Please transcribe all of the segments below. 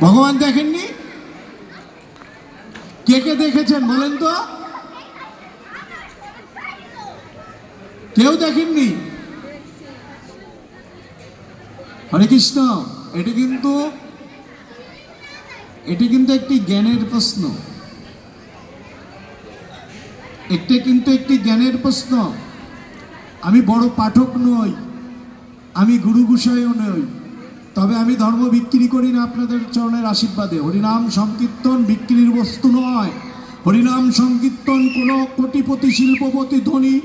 ভগবান দেখেননি? কে কে দেখেছেন বলেন তো? কেউ দেখেননি? হরে কৃষ্ণ, এটি কিন্তু এটি কিন্তু একটি জ্ঞানের প্রশ্ন। একটি কিন্তু একটি জ্ঞানের প্রশ্ন। আমি বড় পাঠক নই, আমি গুরু গুসাইও নই। তবে আমি ধর্ম বিক্রি করি না আপনাদের চরণের আশীর্বাদে। হরিনাম সংকীর্তন বিক্রির বস্তু নয়। হরিনাম সংকীর্তন কোনো কোটিপতি, শিল্পপতি, ধনী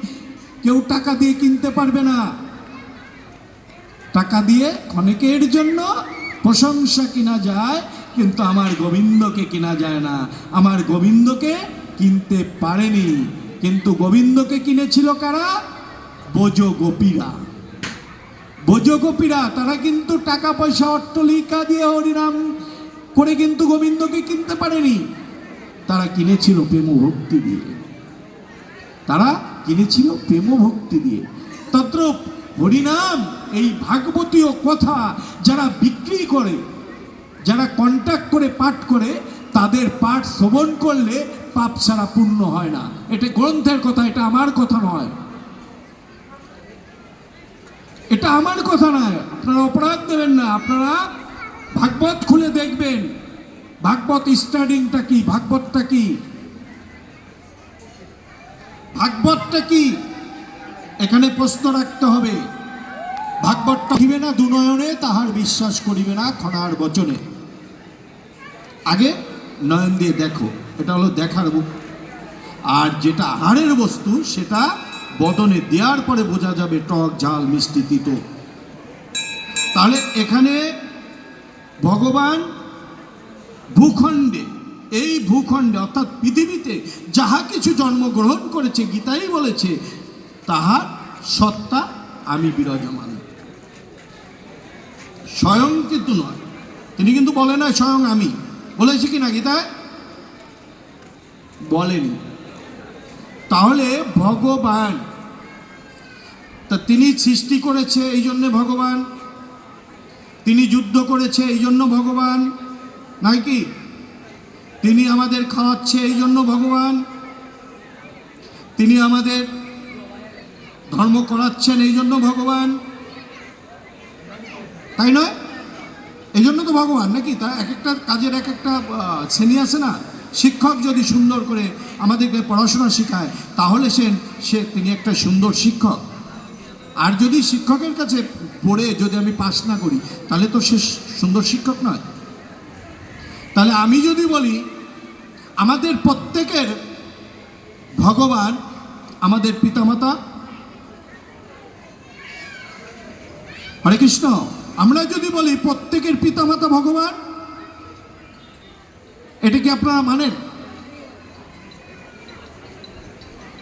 কেউ টাকা দিয়ে কিনতে পারবে না। টাকা দিয়ে ক্ষণিকের জন্য প্রশংসা কিনা যায়, কিন্তু আমার গোবিন্দকে কিনা যায় না। আমার গোবিন্দকে কিনতে পারেনি। কিন্তু গোবিন্দকে কিনেছিল কারা? বোজ গোপীরা বোজ গোপীরা তারা কিন্তু টাকা পয়সা অট্টলিকা দিয়ে হরিনাম করে কিন্তু গোবিন্দকে কিনতে পারেনি। তারা কিনেছিল প্রেম ভক্তি দিয়ে। তারা কিনেছিল প্রেম ভক্তি দিয়ে। তত্র হরিনাম, এই ভাগবতীয় কথা যারা বিক্রি করে, যারা কন্ট্যাক্ট করে, পাঠ করে, তাদের পাঠ শ্রবণ করলে পাপ ছাড়া পূর্ণ হয় না। এটা গ্রন্থের কথা, এটা আমার কথা নয়। এটা আমার কথা নয়। আপনারা অপরাধ দেবেন না। আপনারা ভাগবত খুলে দেখবেন। ভাগবত স্টাডিংটা কি? ভাগবতটা কি? ভাগবতটা কি? এখানে প্রশ্ন রাখতে হবে। ভাগবতটা দিবে না দুনয়নে তাহার বিশ্বাস করিবে না, খনার বচনে। আগে নয়ন দিয়ে দেখো। এটা হলো দেখার আর যেটা আহারের বস্তু, সেটা বদনে দেওয়ার পরে বোঝা যাবে টক ঝাল মিষ্টি, তিতো। তাহলে এখানে ভগবান ভূখণ্ডে, এই ভূখণ্ডে, অর্থাৎ পৃথিবীতে যাহা কিছু জন্মগ্রহণ করেছে, গীতাই বলেছে, তাহার সত্তা আমি বিরাজমান। স্বয়ং কিন্তু নয়। তিনি কিন্তু বলে না স্বয়ং আমি। বলেছে কি না গীতায়? বলেন। তাহলে ভগবান তা তিনি সৃষ্টি করেছে এই জন্যে ভগবান। তিনি যুদ্ধ করেছে এই জন্য ভগবান। নয় কি? তিনি আমাদের খাওয়াচ্ছে এই জন্য ভগবান। তিনি আমাদের ধর্ম করাচ্ছেন এই জন্য ভগবান। তাই নয়? এই জন্য তো ভগবান নাকি? তা এক একটা কাজের এক একটা শ্রেণি আছে না? শিক্ষক যদি সুন্দর করে আমাদেরকে পড়াশোনা শেখায়, তাহলে সে তিনি একটা সুন্দর শিক্ষক। আর যদি শিক্ষকের কাছে পড়ে যদি আমি পাস না করি, তাহলে তো সে সুন্দর শিক্ষক নয়। তাহলে আমি যদি বলি, আমাদের প্রত্যেকের ভগবান আমাদের পিতামাতা। হরে কৃষ্ণ, আমরা যদি বলি প্রত্যেকের পিতামাতা ভগবান, এটা কি আপনারা মানেন?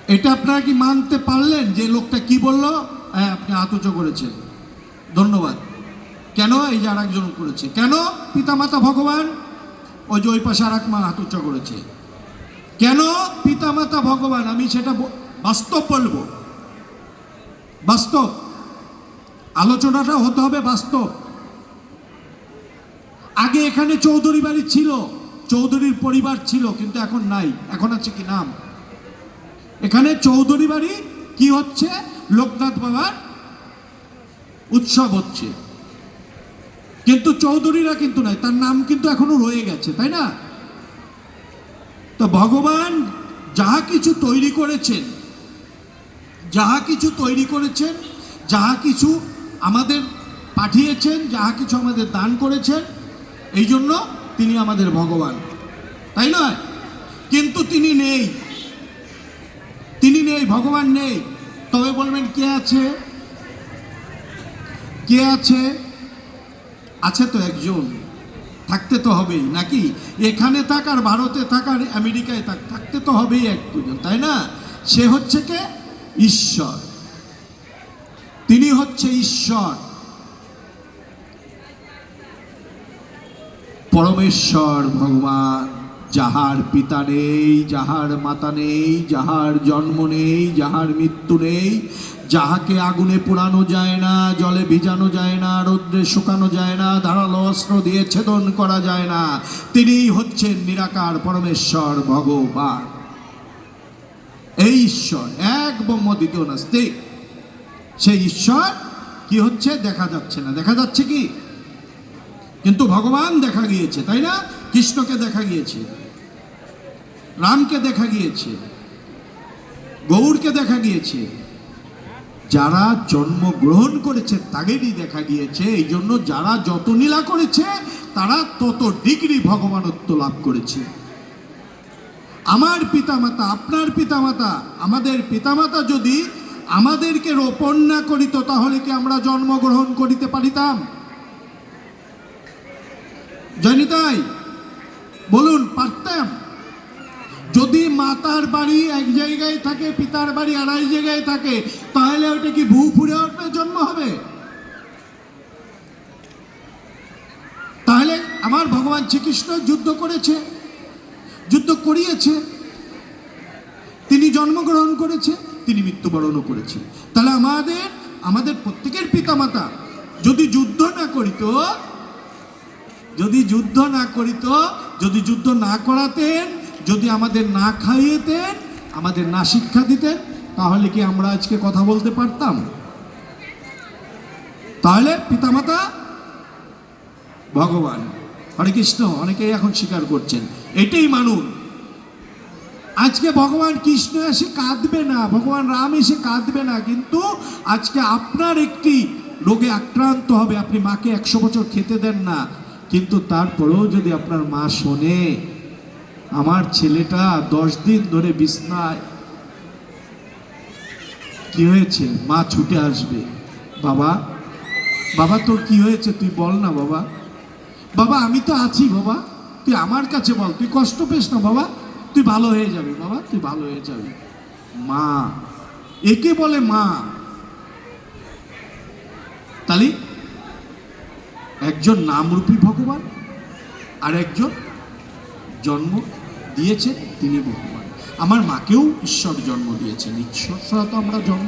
এটা আপনারা কি মানতে পারলেন যে লোকটা কি বলল? হ্যাঁ আপনি আতচ করেছেন। ধন্যবাদ। কেন এই যে আর একজন করেছে? কেন পিতামাতা ভগবান? ওই যে ওই পাশে আর এক মা আতচ করেছে। কেন পিতামাতা ভগবান? আমি সেটা বাস্তব বলব। বাস্তব। আলোচনাটা হতে হবে বাস্তব। আগে এখানে চৌধুরী বাড়ি ছিল। চৌধুরীর পরিবার ছিল, কিন্তু এখন নাই। এখন আছে কি নাম? এখানে চৌধুরী বাড়ি কি হচ্ছে? লোকনাথ বাবার উৎসব হচ্ছে। কিন্তু চৌধুরীরা কিন্তু নাই তার নাম কিন্তু এখনও রয়ে গেছে, তাই না? তো ভগবান যাহা কিছু তৈরি করেছেন, যাহা কিছু তৈরি করেছেন, যাহা কিছু আমাদের পাঠিয়েছেন, যাহা কিছু আমাদের দান করেছেন, এই জন্য তিনি আমাদের ভগবান। তাই নয়? কিন্তু তিনি নেই। তিনি নেই, ভগবান নেই। তবে বলবেন কে আছে? কে আছে? আছে তো একজন। থাকতে তো হবেই, নাকি? এখানে থাক আর ভারতে থাক আর আমেরিকায় থাক, থাকতে তো হবেই একজন তাই না? সে হচ্ছে কে? ঈশ্বর। তিনি হচ্ছে ঈশ্বর। পরমেশ্বর ভগবান। যাহার পিতা নেই, যাহার মাতা নেই, যাহার জন্ম নেই, যাহার মৃত্যু নেই, যাহাকে আগুনে পোড়ানো যায় না, জলে ভিজানো যায় না, রৌদ্রে শুকানো যায় না, ধারালো অস্ত্র দিয়ে ছেদন করা যায় না, তিনিই হচ্ছেন নিরাকার পরমেশ্বর ভগবান। এই ঈশ্বর, এক ব্রহ্ম, দ্বিতীয় নাস্তিক। সেই ঈশ্বর কি হচ্ছে? দেখা যাচ্ছে না। দেখা যাচ্ছে কি? কিন্তু ভগবান দেখা গিয়েছে, তাই না? কৃষ্ণকে দেখা গিয়েছে, রামকে দেখা গিয়েছে, গৌরকে দেখা গিয়েছে। যারা জন্মগ্রহণ করেছে, তাদেরই দেখা গিয়েছে। এই জন্য যারা যত নীলা করেছে, তারা তত ডিগ্রি ভগবানত্ব লাভ করেছে। আমার পিতামাতা, আপনার পিতামাতা, আমাদের পিতামাতা যদি আমাদেরকে রোপণ না করিত, তাহলে কি আমরা জন্মগ্রহণ করিতে পারিতাম? জানি তাই। বলুন পারতাম যদি মাতার বাড়ি এক জায়গায় থাকে, পিতার বাড়ি আড়াই জায়গায় থাকে, তাহলে ওইটা কি ভূ ফুরে উঠবে জন্ম হবে? তাহলে আমার ভগবান শ্রীকৃষ্ণ যুদ্ধ করেছে, যুদ্ধ করিয়েছে। তিনি জন্মগ্রহণ করেছে, তিনি মৃত্যুবরণও করেছে। তাহলে আমাদের আমাদের প্রত্যেকের পিতামাতা যদি যুদ্ধ না করিত যদি যুদ্ধ না করিত যদি যুদ্ধ না করাতেন, যদি আমাদের না খাইয়েতেন, আমাদের না শিক্ষা দিতেন, তাহলে কি আমরা আজকে কথা বলতে পারতাম? তাহলে পিতামাতা, ভগবান, হরে কৃষ্ণ, অনেকেই এখন স্বীকার করছেন, এটাই মানুন। আজকে ভগবান কৃষ্ণ এসে কাঁদবে না, ভগবান রাম এসে কাঁদবে না, কিন্তু আজকে আপনার একটি রোগে আক্রান্ত হবে, আপনি মাকে একশো বছর খেতে দেন না। কিন্তু তারপরেও যদি আপনার মা শোনে, আমার ছেলেটা দশ দিন ধরে বিছনায়, কি হয়েছে? মা ছুটে আসবে। বাবা বাবা তোর কি হয়েছে? তুই বল না বাবা। বাবা, আমি তো আছি বাবা। তুই আমার কাছে বল। তুই কষ্ট পেস না বাবা। তুই ভালো হয়ে যাবে বাবা, তুই ভালো হয়ে যাবে। মা, একে বলে মা। তাহলে একজন নামরূপী ভগবান আর একজন জন্ম দিয়েছেন তিনি ভগবান। আমার মাকেও ঈশ্বর জন্ম দিয়েছেন। ঈশ্বর ছাড়া তো আমরা জন্ম